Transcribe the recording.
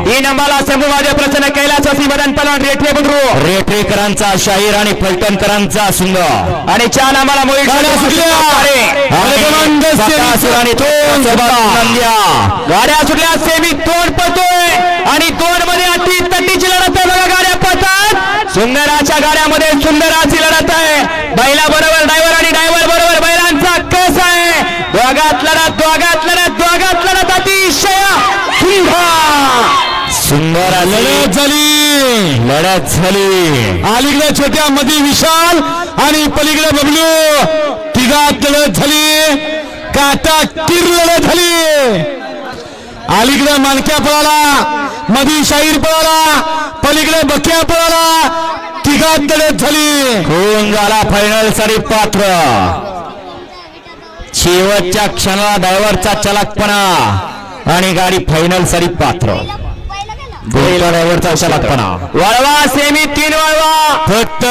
नंबरला शंभू माझे प्रसन्न कैलासवासी मदन पलवान रेठे बुद्रू. रेठेकरांचा शाहीर आणि फलटणकरांचा सुंदर आणि चार मोहित गाड्या सुटल्या. सेमी तोड पळतोय आणि दोन मध्ये अति तटीची लढत आहे बघा गाड्या पळतात. सुंदराच्या गाड्यामध्ये सुंदराची लढत आहे. बैला बरोबर ड्रायव्हर आणि ड्रायव्हर बरोबर बैलांचा कस आहे. दोघात लढत दोघात लढत दोघात लढत अतिशय सुंदर. सुंदर. लढत झाली. लढत झाली. अलीकडे छोट्या मध्ये विशाल आणि पलीकडे बबलू. तिघात लढत झाली. काटा किर लढत झाली. अलीकडे मानक्या पळाला. मधी शाहीर पळाला. पलीकडे बक्या पळाला. तिघात लढत झाली. कोण झाला फायनलसाठी पात्र? शेवटच्या क्षणाला ड्रायव्हरचा चलाकपणा आणि गाडी फायनलसाठी पात्र. वळवा सेमी तीन वळवा. फक्त